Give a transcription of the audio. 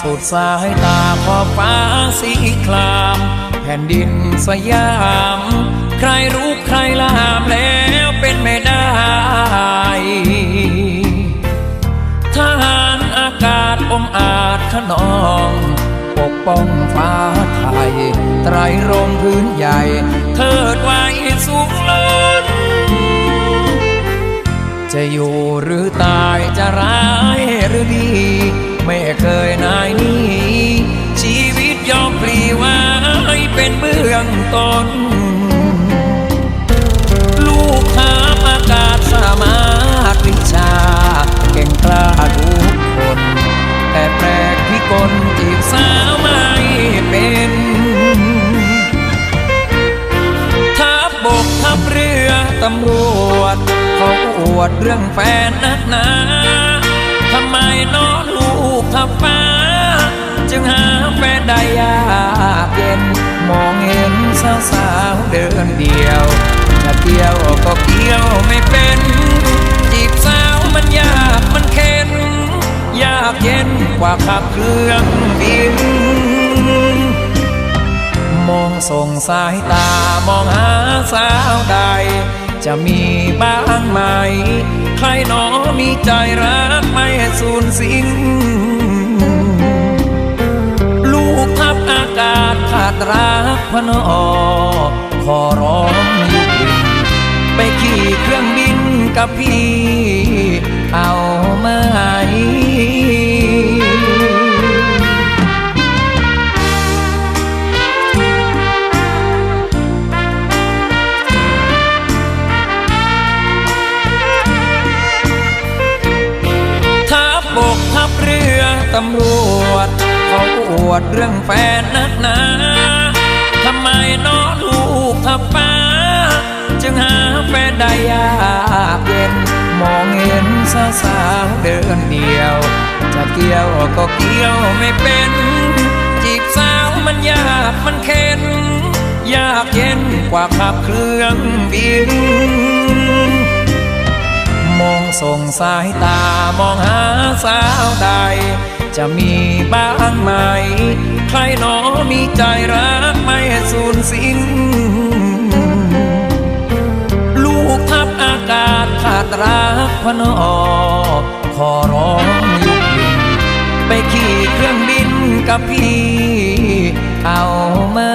สุดสายตาขอบฟ้าสีคราม แผ่นดินสยาม ใครรู้ใครลามแล้วเป็นไม่ได้ทหารอากาศอมอาจขนอง ปกป้องฟ้าไทย ไตรรงพื้นใหญ่ เทิดไว้สูงล้นจะอยู่หรือตายจะร้ายหรือดี ไม่เคยนายหนี้ ชีวิตยอมปลีไว้เป็นเบื้องต้น ลูกหาอากาศสามารถวิชา เก่งกล้าทุกคน แต่แปลกที่กลจีบสาวไม่เป็นทัพบกทัพเรือตำรวจ เขาอวดเรื่องแฟนนักหนาทำไมน้อง บฟ้า จึงหาแฟนได้ยากเย็น มองเห็นสาวสาวเดินเดียวจะเกี่ยวก็เกี่ยวไม่เป็น จีบสาวมันยากมันเข็นยากเย็นกว่าขับเครื่องบิน มองส่งสายตามองหาสาวใด จะมีบ้างไหม ใครหนอมีใจรักไม่สูญสิ้น พนอ ขอร้องยุบินไปขี่เครื่องบินกับพี่ เอาไหมทัพบกทัพเรือตำรวจเขาอวดเรื่องแฟนนักหนา เดินเดียว จะเกี่ยวก็เกี่ยวไม่เป็น จีบสาวมันยากมันเข็นยากเย็นกว่าขับเครื่องบิน มองส่งสายตามองหาสาวใด จะมีบ้างไหม ใครหนอมีใจรักไม่สูญสิ้น ลูกทัพอากาศขาดรักพนอ ขอร้องยุบินไปขี่เครื่องบินกับพี่เอามา